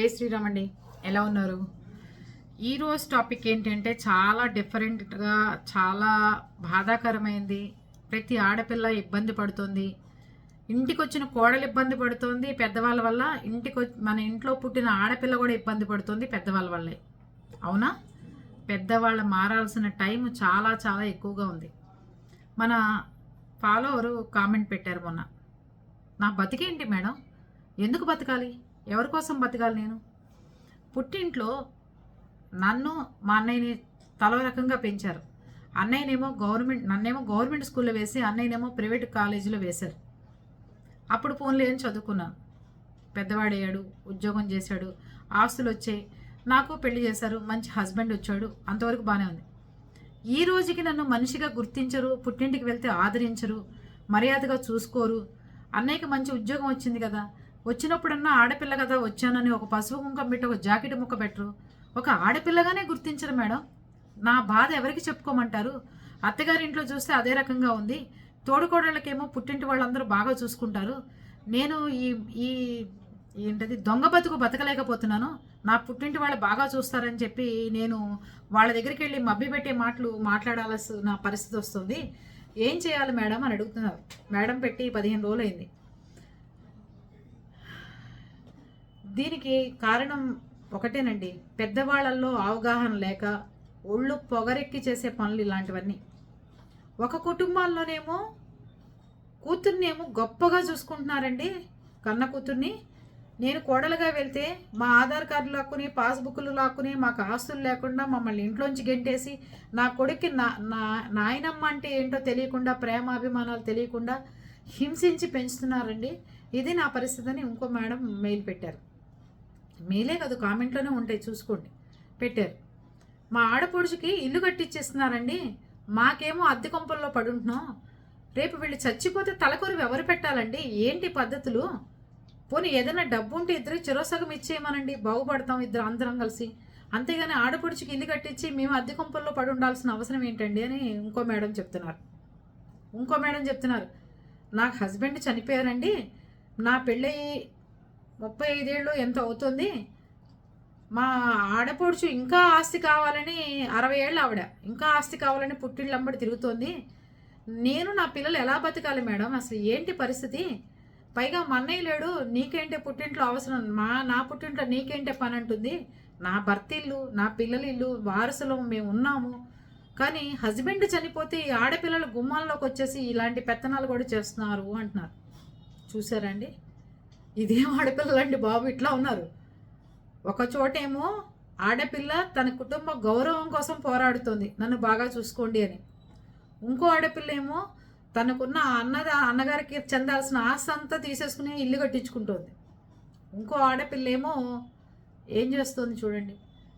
జై శ్రీరామ్ అండి ఎలా ఉన్నారు? ఈరోజు టాపిక్ ఏంటంటే చాలా డిఫరెంట్గా చాలా బాధాకరమైంది. ప్రతి ఆడపిల్ల ఇబ్బంది పడుతుంది. ఇంటికి వచ్చిన కోడలు ఇబ్బంది పడుతుంది పెద్దవాళ్ళ వల్ల ఇంటికి మన ఇంట్లో పుట్టిన ఆడపిల్ల కూడా ఇబ్బంది పడుతుంది పెద్దవాళ్ళ వల్లే. అవునా? పెద్దవాళ్ళ మారాల్సిన టైం చాలా చాలా ఎక్కువగా ఉంది. మన ఫాలోవరు కామెంట్ పెట్టారు మొన్న. నా బతికేంటి మేడం? ఎందుకు బతకాలి? ఎవరి కోసం బతకాలి నేను? పుట్టింట్లో నన్ను మా అన్నయ్యని తలో రకంగా పెంచారు. అన్నయ్యనేమో గవర్నమెంట్ నన్నేమో గవర్నమెంట్ స్కూల్లో వేసి అన్నయ్యనేమో ప్రైవేట్ కాలేజీలో వేశారు. అప్పుడు ఫోన్లో ఏం చదువుకున్నాను? పెద్దవాడయ్యాడు ఉద్యోగం చేశాడు ఆస్తులు వచ్చాయి నాకు పెళ్ళి చేశారు మంచి హస్బెండ్ వచ్చాడు అంతవరకు బాగానే ఉంది. ఈ రోజుకి నన్ను మనిషిగా గుర్తించరు పుట్టింటికి వెళ్తే ఆదరించరు మర్యాదగా చూసుకోరు. అన్నయ్యకి మంచి ఉద్యోగం వచ్చింది కదా వచ్చినప్పుడన్నా ఆడపిల్ల కదా వచ్చానని ఒక పసుపు కుంకం పెట్టి ఒక జాకెట్ ముక్క పెట్టరు. ఒక ఆడపిల్లగానే గుర్తించరు మేడం. నా బాధ ఎవరికి చెప్పుకోమంటారు? అత్తగారింట్లో చూస్తే అదే రకంగా ఉంది. తోడుకోడళ్ళకేమో పుట్టింటి వాళ్ళందరూ బాగా చూసుకుంటారు. నేను ఈ ఈ ఏంటది దొంగ బతుకు బతకలేకపోతున్నాను. నా పుట్టింటి వాళ్ళు బాగా చూస్తారని చెప్పి నేను వాళ్ళ దగ్గరికి వెళ్ళి మబ్బి పెట్టే మాటలు మాట్లాడాల్సిన పరిస్థితి వస్తుంది. ఏం చేయాలి మేడం అని అడుగుతున్నారు. మేడం పెట్టి పదిహేను రోజులు దీనికి కారణం ఒకటేనండి. పెద్దవాళ్ళల్లో అవగాహన లేక ఒళ్ళు పొగరెక్కి చేసే పనులు ఇలాంటివన్నీ. ఒక కుటుంబాల్లోనేమో కూతుర్నేమో గొప్పగా చూసుకుంటున్నారండి కన్న కూతుర్ని. నేను కోడలుగా వెళ్తే మా ఆధార్ కార్డు లాక్కుని పాస్బుక్లు లాక్కుని మాకు ఆస్తులు లేకుండా మమ్మల్ని ఇంట్లోంచి గెంటేసి నా కొడుక్కి నా నా నాయనమ్మ అంటే ఏంటో తెలియకుండా ప్రేమాభిమానాలు తెలియకుండా హింసించి పెంచుతున్నారండి. ఇది నా పరిస్థితి అని ఇంకో మేడం మెయిల్ పెట్టారు. మీలే కాదు కామెంట్లోనే ఉంటాయి చూసుకోండి. పెట్టారు. మా ఆడపడుచుకి ఇల్లు కట్టిచ్చేస్తున్నారండి. మాకేమో అద్దె కొంపల్లో పడుంటున్నాం. రేపు వీళ్ళు చచ్చిపోతే తలకొరివి ఎవరు పెట్టాలండి? ఏంటి పద్ధతులు? పోనీ ఏదైనా డబ్బు ఉంటే ఇద్దరు చిరోసగం ఇచ్చేయమనండి. బాగుపడతాం ఇద్దరు అందరం కలిసి. అంతేగాని ఆడపడుచుకి ఇల్లు కట్టించి మేము అద్దె కొంపల్లో పడి ఉండాల్సిన అవసరం ఏంటండి అని ఇంకో మేడం చెప్తున్నారు. ఇంకో మేడం చెప్తున్నారు. నాకు హస్బెండ్ చనిపోయారండి. నా పెళ్ళయి ముప్పై ఐదేళ్ళు ఎంత అవుతుంది? మా ఆడపడుచు ఇంకా ఆస్తి కావాలని అరవై ఏళ్ళు ఆవిడ. ఇంకా ఆస్తి కావాలని పుట్టిళ్ళంబడి తిరుగుతోంది. నేను నా పిల్లలు ఎలా బతకాలి మేడం? అసలు ఏంటి పరిస్థితి? పైగా మా లేడు. నీకేంటే పుట్టింట్లో అవసరం? మా నా పుట్టింట్లో నీకేంటే పని అంటుంది? నా భర్త ఇల్లు నా పిల్లల ఇల్లు వారసులం మేము ఉన్నాము. కానీ హస్బెండ్ చనిపోతే ఈ ఆడపిల్లలు గుమ్మాల్లోకి వచ్చేసి ఇలాంటి పెత్తనాలు కూడా చేస్తున్నారు అంటున్నారు. చూసారండి ఇదేం ఆడపిల్లలండి బాబు ఇట్లా ఉన్నారు. ఒక చోటేమో ఆడపిల్ల తన కుటుంబ గౌరవం కోసం పోరాడుతుంది నన్ను బాగా చూసుకోండి అని. ఇంకో ఆడపిల్ల ఏమో తనకున్న అన్నద అన్నగారికి చెందాల్సిన ఆస్తి అంతా తీసేసుకుని ఇల్లు కట్టించుకుంటుంది. ఇంకో ఆడపిల్ల ఏమో ఏం చేస్తుంది చూడండి.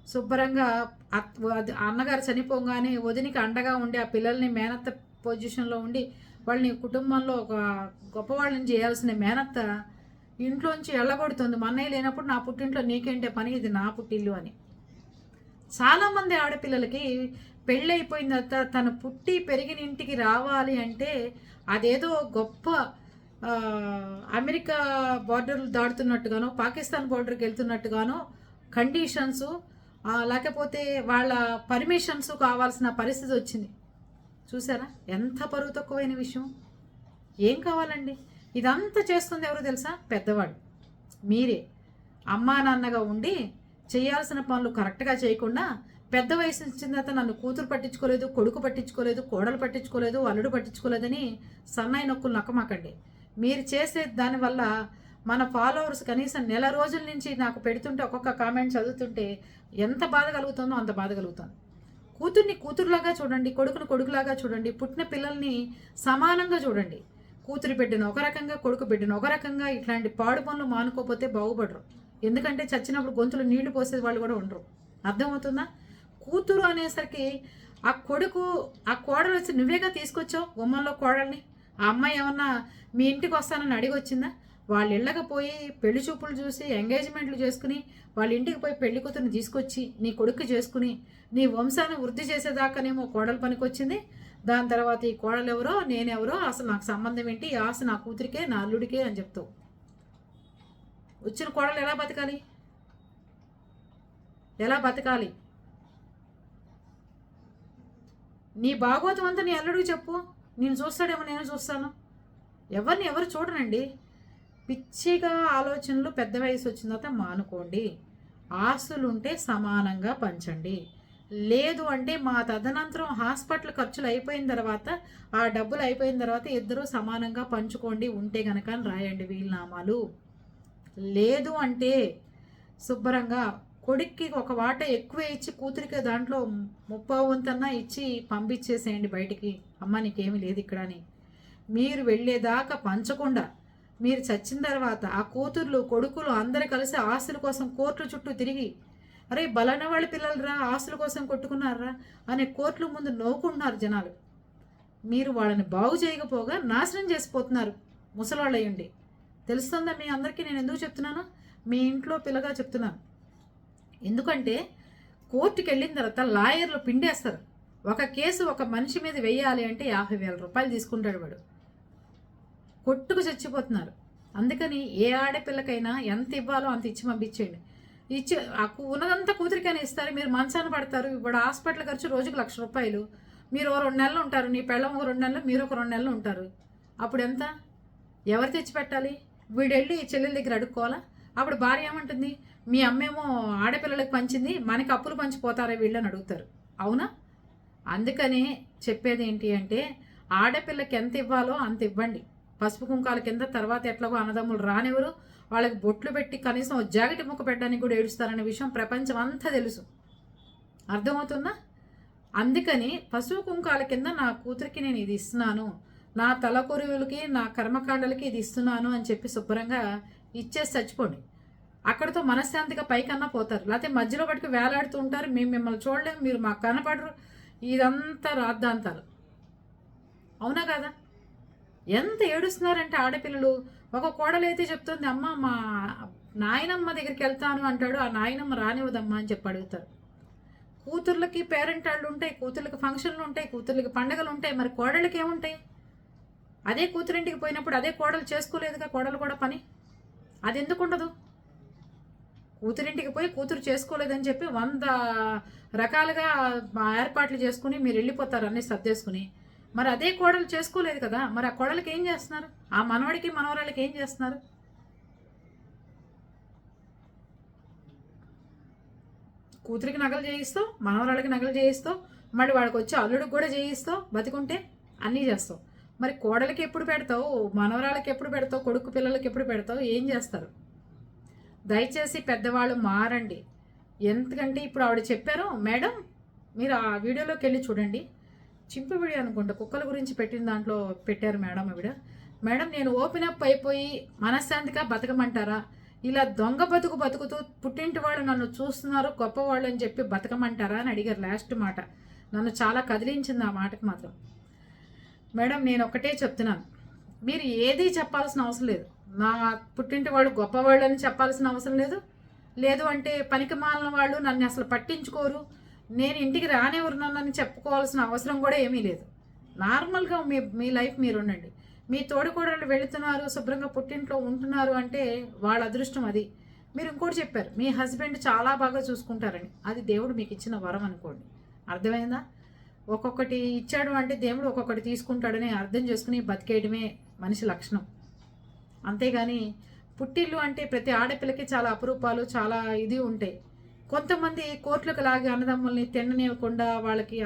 శుభ్రంగా అత్- అన్నగారు చనిపోగానే వదినికి అండగా ఉండి ఆ పిల్లల్ని మేనత్త పొజిషన్లో ఉండి వాళ్ళని కుటుంబంలో ఒక గొప్పవాళ్ళని చేయాల్సిన మేనత్త ఇంట్లోంచి వెళ్ళగొడుతుంది మా అన్నయ్య లేనప్పుడు నా పుట్టింట్లో నీకేంటే పని? ఇది నా పుట్టిల్లు అని. చాలామంది ఆడపిల్లలకి పెళ్ళైపోయిన తర్వాత తను పుట్టి పెరిగిన ఇంటికి రావాలి అంటే అదేదో గొప్ప అమెరికా బార్డర్లు దాటుతున్నట్టుగానో పాకిస్తాన్ బార్డర్కి వెళ్తున్నట్టుగానో కండిషన్స్ లేకపోతే వాళ్ళ పర్మిషన్స్ కావాల్సిన పరిస్థితి వచ్చింది. చూసారా? ఎంత పరువు తక్కువైన విషయం. ఏం కావాలండి? ఇదంతా చేస్తుంది ఎవరు తెలుసా? పెద్దవాడు. మీరే. అమ్మా నాన్నగా ఉండి చేయాల్సిన పనులు కరెక్ట్గా చేయకుండా పెద్ద వయసు వచ్చిన తర్వాత నన్ను కూతురు పట్టించుకోలేదు కొడుకు పట్టించుకోలేదు కోడలు పట్టించుకోలేదు అల్లుడు పట్టించుకోలేదని సన్నాయి నొక్కులు నక్కమాకండి. మీరు చేసే దానివల్ల మన ఫాలోవర్స్ కనీసం నెల రోజుల నుంచి నాకు పెడుతుంటే ఒక్కొక్క కామెంట్ చదువుతుంటే ఎంత బాధ కలుగుతుందో అంత బాధ కలుగుతుంది కూతుర్ని కూతురులాగా చూడండి కొడుకుని కొడుకులాగా చూడండి పుట్టిన పిల్లల్ని సమానంగా చూడండి. కూతురి బిడ్డను ఒక రకంగా కొడుకు బిడ్డను ఒక రకంగా ఇట్లాంటి పాడు పనులు మానుకోపోతే బాగుపడరు. ఎందుకంటే చచ్చినప్పుడు గొంతులు నీళ్ళు పోసే వాళ్ళు కూడా ఉండరు. అర్థమవుతుందా? కూతురు అనేసరికి ఆ కొడుకు ఆ కోడలు వచ్చి నువ్వేగా తీసుకొచ్చావు గుమ్మంలో కోడల్ని? ఆ అమ్మాయి ఏమన్నా మీ ఇంటికి వస్తానని అడిగి వచ్చిందా వాళ్ళ ఇళ్ళకి పోయి పెళ్ళి చూపులు చూసి ఎంగేజ్మెంట్లు చేసుకుని వాళ్ళ ఇంటికి పోయి పెళ్ళి కూతురుని తీసుకొచ్చి నీ కొడుకు చేసుకుని నీ వంశాన్ని వృద్ధి చేసేదాకానేమో కోడలు పనికొచ్చింది. దాని తర్వాత ఈ కోడలు ఎవరో నేనెవరో అసలు నాకు సంబంధం ఏంటి ఈ ఆశ నా కూతురికే నా అల్లుడికే అని చెప్తావు వచ్చిన కోడలు ఎలా బతకాలి? ఎలా బతకాలి? నీ భాగవతం అంతా నీ అల్లుడికి చెప్పు. నేను చూస్తాడేమో నేను చూస్తాను. ఎవరిని ఎవరు చూడనండి? పిచ్చిగా ఆలోచనలు పెద్ద వయసు వచ్చిన తర్వాత మానుకోండి. ఆస్తులుంటే సమానంగా పంచండి. లేదు అంటే మా తదనంతరం హాస్పిటల్ ఖర్చులు అయిపోయిన తర్వాత ఆ డబ్బులు అయిపోయిన తర్వాత ఇద్దరూ సమానంగా పంచుకోండి ఉంటే గనక అని రాయండి వీలునామాలు. లేదు అంటే శుభ్రంగా కొడుక్కి ఒక వాట ఎక్కువ ఇచ్చి కూతురికి దాంట్లో ముప్పై వంతన్నా ఇచ్చి పంపించేసేయండి బయటికి. అమ్మ నీకేమీ లేదు ఇక్కడ అని. మీరు వెళ్ళేదాకా పంచకుండా మీరు చచ్చిన తర్వాత ఆ కూతుర్లు కొడుకులు అందరు కలిసి ఆస్తుల కోసం కోర్టుల చుట్టూ తిరిగి అరే బలన వాళ్ళ పిల్లలరా ఆస్తుల కోసం కొట్టుకున్నారా అనే కోర్టుల ముందు నవ్వుకుంటున్నారు జనాలు. మీరు వాళ్ళని బాగు చేయకపోగా నాశనం చేసిపోతున్నారు ముసలాళ్ళు అయ్యండి తెలుస్తుందా మీ అందరికీ నేను ఎందుకు చెప్తున్నాను? మీ ఇంట్లో పిల్లగా చెప్తున్నాను. ఎందుకంటే కోర్టుకి వెళ్ళిన తర్వాత లాయర్లు పిండేస్తారు. ఒక కేసు ఒక మనిషి మీద వెయ్యాలి అంటే యాభై వేల రూపాయలు తీసుకుంటాడు వాడు. కొట్టుకు చచ్చిపోతున్నారు. అందుకని ఏ ఆడపిల్లకైనా ఎంత ఇవ్వాలో అంత ఇచ్చి పంపించేయండి. ఇచ్చి ఆ కు- ఉన్నదంతా కూతురికైనా ఇస్తారు. మీరు మంచాన పడతారు. ఇప్పుడు హాస్పిటల్ ఖర్చు రోజుకు లక్ష రూపాయలు. మీరు ఓ రెండు నెలలు ఉంటారు. నీ పెళ్ళం ఒక రెండు నెలలు మీరు ఒక రెండు నెలలు ఉంటారు. అప్పుడు ఎంత? ఎవరు తెచ్చిపెట్టాలి? వీడెళ్ళి వీడు వెళ్ళి చెల్లెల దగ్గర అడుక్కోవాలా? అప్పుడు భార్య ఏమంటుంది? మీ అమ్మేమో ఆడపిల్లలకు పంచింది. మనకి అప్పులు పంచిపోతారా వీళ్ళని అడుగుతారు. అవునా? అందుకనే చెప్పేది ఏంటి అంటే ఆడపిల్లకి ఎంత ఇవ్వాలో అంత ఇవ్వండి. పసుపు కుంకాల కింద తర్వాత ఎట్లాగో అన్నదమ్ములు రానివ్వరు. వాళ్ళకి బొట్లు పెట్టి కనీసం జాకెట్ ముక్క పెట్టడానికి కూడా ఏడుస్తారనే విషయం ప్రపంచం అంతా తెలుసు. అర్థమవుతుందా? అందుకని పసుపు కుంకాల కింద నా కూతురికి నేను ఇది ఇస్తున్నాను. నా తలకొరువులకి నా కర్మకాండలకి ఇది ఇస్తున్నాను అని చెప్పి శుభ్రంగా ఇచ్చేసి చచ్చిపోండి. అక్కడితో మనశ్శాంతిగా పైకన్నా పోతారు. లేకపోతే మధ్యలో పట్టుకు వేలాడుతూ ఉంటారు. మేము మిమ్మల్ని చూడలేము. మీరు మాకు కనపడరు. ఇదంతా రాద్ధాంతాలు. అవునా కదా? ఎంత ఏడుస్తున్నారంటే ఆడపిల్లలు. ఒక కోడలైతే చెప్తుంది అమ్మ మా నాయనమ్మ దగ్గరికి వెళ్తాను అంటాడు. ఆ నాయనమ్మ రానివ్వదమ్మా అని చెప్పి అడుగుతారు. కూతుర్లకి పేరెంట్ వాళ్ళు ఉంటాయి కూతుర్లకి ఫంక్షన్లు ఉంటాయి కూతుర్లకి పండగలు ఉంటాయి. మరి కోడళ్ళకి ఏముంటాయి? అదే కూతురింటికి పోయినప్పుడు అదే కోడలు చేసుకోలేదుగా? కోడలు కూడా పని? అది ఎందుకు ఉండదు? కూతురింటికి పోయి కూతురు చేసుకోలేదని చెప్పి వంద రకాలుగా ఏర్పాట్లు చేసుకుని మీరు వెళ్ళిపోతారు అన్నీ సర్దేసుకుని. మరి అదే కోడలు చేసుకోలేదు కదా మరి ఆ కోడలకి ఏం చేస్తున్నారు? ఆ మనవడికి మనవరాలకి ఏం చేస్తున్నారు? కూతురికి నగలు చేయిస్తావు మనవరాలకి నగలు చేయిస్తావు మళ్ళీ వాడికి వచ్చి అల్లుడికి కూడా చేయిస్తావు బతికుంటే అన్నీ చేస్తావు. మరి కోడలకి ఎప్పుడు పెడతావు మనవరాలకి ఎప్పుడు పెడతావు కొడుకు పిల్లలకి ఎప్పుడు పెడతావు ఏం చేస్తారు? దయచేసి పెద్దవాళ్ళు మారండి. ఎందుకంటే ఇప్పుడు ఆవిడ చెప్పారు మేడం మీరు ఆ వీడియోలోకి వెళ్ళి చూడండి చింపు అనుకుంటా కుక్కల గురించి పెట్టిన దాంట్లో పెట్టారు మేడం ఆవిడ. మేడం నేను ఓపెన్ అప్ అయిపోయి మనశ్శాంతిగా బతకమంటారా? ఇలా దొంగ బతుకు బతుకుతూ పుట్టింటి వాళ్ళు నన్ను చూస్తున్నారు గొప్పవాళ్ళు అని చెప్పి బతకమంటారా అని అడిగారు లాస్ట్ మాట. నన్ను చాలా కదిలించింది ఆ మాటకు మాత్రం. మేడం నేను ఒకటే చెప్తున్నాను. మీరు ఏది చెప్పాల్సిన అవసరం లేదు. నా పుట్టింటి వాళ్ళు గొప్పవాళ్ళు అని చెప్పాల్సిన అవసరం లేదు. లేదు అంటే పనికి మాలిన వాళ్ళు నన్ను అసలు పట్టించుకోరు. నేను ఇంటికి రానే ఉన్నానని చెప్పుకోవాల్సిన అవసరం కూడా ఏమీ లేదు. నార్మల్గా మీ మీ లైఫ్ మీరు ఉండండి మీ తోడుకోడళ్ళు వెళుతున్నారు శుభ్రంగా పుట్టింట్లో ఉంటున్నారు అంటే వాళ్ళ అదృష్టం అది. మీరు ఇంకోటి చెప్పారు మీ హస్బెండ్ చాలా బాగా చూసుకుంటారని. అది దేవుడు మీకు ఇచ్చిన వరం అనుకోండి. అర్థమైందా? ఒక్కొక్కటి ఇచ్చాడు అంటే దేవుడు ఒక్కొక్కటి తీసుకుంటాడని అర్థం చేసుకుని బతికేయడమే మనిషి లక్షణం. అంతేగాని పుట్టిల్లు అంటే ప్రతి ఆడపిల్లకి చాలా అపురూపాలు చాలా ఇది ఉంటాయి. కొంతమంది కోర్టులకు లాగి అన్నదమ్ముల్ని తిననివ్వకుండా వాళ్ళకి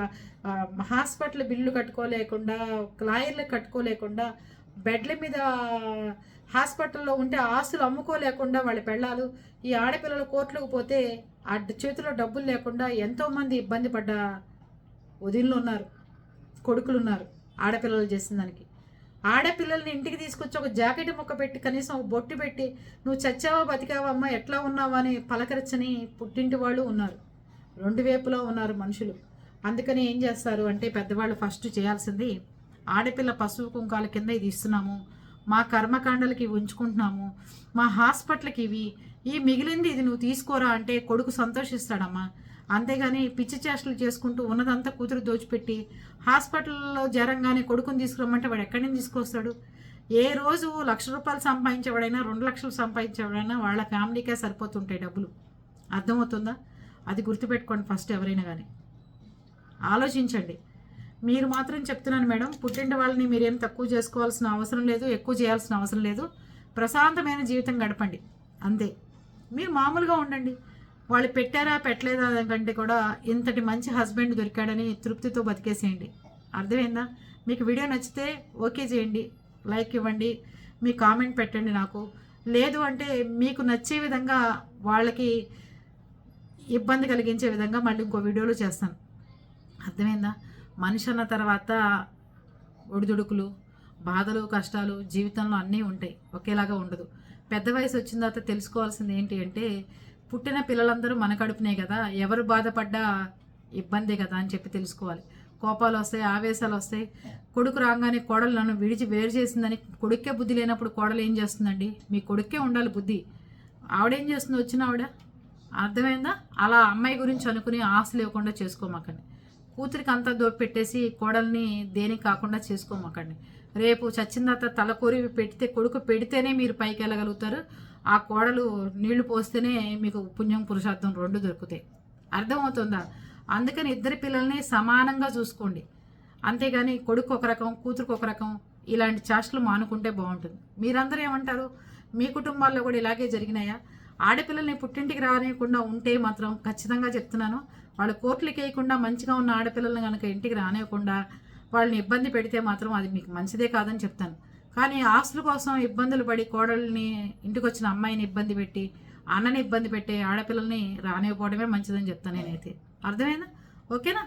హాస్పిటల్ బిల్లు కట్టుకోలేకుండా క్లాయర్లు కట్టుకోలేకుండా బెడ్ల మీద హాస్పిటల్లో ఉంటే ఆస్తులు అమ్ముకోలేకుండా వాళ్ళ పెళ్ళాలు ఈ ఆడపిల్లలు కోర్టులకు పోతే ఆ చేతిలో డబ్బులు లేకుండా ఎంతోమంది ఇబ్బంది పడ్డ వదిళ్ళు ఉన్నారు కొడుకులు ఉన్నారు ఆడపిల్లలు చేసిన దానికి. ఆడపిల్లల్ని ఇంటికి తీసుకొచ్చి ఒక జాకెట్ ముక్క పెట్టి కనీసం బొట్టు పెట్టి నువ్వు చచ్చావా బతికావా అమ్మ ఎట్లా ఉన్నావా అని పలకరించని పుట్టింటి వాళ్ళు ఉన్నారు. రెండు వైపులో ఉన్నారు మనుషులు. అందుకని ఏం చేస్తారు అంటే పెద్దవాళ్ళు ఫస్ట్ చేయాల్సింది ఆడపిల్ల పశువు కుంకాల కింద ఇది ఇస్తున్నాము మా కర్మకాండలకి ఇవి ఉంచుకుంటున్నాము మా హాస్పిటల్కి ఇవి ఈ మిగిలింది ఇది నువ్వు తీసుకోరా అంటే కొడుకు సంతోషిస్తాడమ్మా. అంతేగాని పిచ్చి చేష్టలు చేసుకుంటూ ఉన్నదంతా కూతురు దోచిపెట్టి హాస్పిటల్లో జరంగానే కొడుకుని తీసుకురమ్మంటే వాడు ఎక్కడి నుంచి తీసుకొస్తాడు? ఏ రోజు లక్ష రూపాయలు సంపాదించేవాడైనా రెండు లక్షలు సంపాదించేవాడైనా వాళ్ళ ఫ్యామిలీకే సరిపోతుంటాయి డబ్బులు. అర్థమవుతుందా? అది గుర్తుపెట్టుకోండి ఫస్ట్ ఎవరైనా కానీ ఆలోచించండి. మీరు మాత్రం చెప్తున్నాను మేడం పుట్టింటి వాళ్ళని మీరేం తక్కువ చేసుకోవాల్సిన అవసరం లేదు ఎక్కువ చేయాల్సిన అవసరం లేదు. ప్రశాంతమైన జీవితం గడపండి. అంతే. మీరు మామూలుగా ఉండండి. వాళ్ళు పెట్టారా పెట్టలేదా కంటే కూడా ఇంతటి మంచి హస్బెండ్ దొరికాడని తృప్తితో బతికేసేయండి. అర్థమైందా? మీకు వీడియో నచ్చితే ఓకే చేయండి. లైక్ ఇవ్వండి. మీ కామెంట్ పెట్టండి నాకు. లేదు అంటే మీకు నచ్చే విధంగా వాళ్ళకి ఇబ్బంది కలిగించే విధంగా మళ్ళీ ఇంకో వీడియోలు చేస్తాను. అర్థమైందా? మనిషి అన్న తర్వాత ఒడిదుడుకులు బాధలు కష్టాలు జీవితంలో అన్నీ ఉంటాయి. ఒకేలాగా ఉండదు. పెద్ద వయసు వచ్చిన తర్వాత తెలుసుకోవాల్సింది ఏంటి అంటే పుట్టిన పిల్లలందరూ మన కడుపునే కదా ఎవరు బాధపడ్డా ఇబ్బందే కదా అని చెప్పి తెలుసుకోవాలి. కోపాలు వస్తాయి ఆవేశాలు వస్తాయి. కొడుకు రాగానే కోడలు నన్ను విడిచి వేరు చేసిందని కొడుక్కే బుద్ధి లేనప్పుడు కోడలు ఏం చేస్తుందండి? మీ కొడుక్కే ఉండాలి బుద్ధి. ఆవిడేం చేస్తుంది వచ్చిన ఆవిడ? అర్థమైందా? అలా అమ్మాయి గురించి అనుకుని ఆశ లేకుండా చేసుకోమాకండి. కూతురికి అంతా దోపి పెట్టేసి కోడల్ని దేనికి కాకుండా చేసుకోమాకండి. రేపు చచ్చిన తర్వాత తలకూరి పెడితే కొడుకు పెడితేనే మీరు పైకి వెళ్ళగలుగుతారు. ఆ కోడలు నీళ్ళు పోస్తేనే మీకు పుణ్యం పురుషార్థం రెండు దొరుకుతాయి. అర్థమవుతుందా? అందుకని ఇద్దరి పిల్లల్ని సమానంగా చూసుకోండి. అంతేగాని కొడుకు ఒక రకం కూతురుకు ఒక రకం ఇలాంటి చేష్టలు మానుకుంటే బాగుంటుంది. మీరందరూ ఏమంటారు? మీ కుటుంబాల్లో కూడా ఇలాగే జరిగినాయా? ఆడపిల్లల్ని పుట్టింటికి రానియకుండా ఉంటే మాత్రం ఖచ్చితంగా చెప్తున్నాను. వాళ్ళు కోర్టులకి వేయకుండా మంచిగా ఉన్న ఆడపిల్లల్ని కనుక ఇంటికి రానివ్వకుండా వాళ్ళని ఇబ్బంది పెడితే మాత్రం అది మీకు మంచిదే కాదని చెప్తాను. కానీ ఆస్తుల కోసం ఇబ్బందులు పడి కోడల్ని ఇంటికి వచ్చిన అమ్మాయిని ఇబ్బంది పెట్టి అన్నని ఇబ్బంది పెట్టే ఆడపిల్లల్ని రానివ్వకపోవడమే మంచిదని చెప్తాను నేనైతే. అర్థమైందా? ఓకేనా?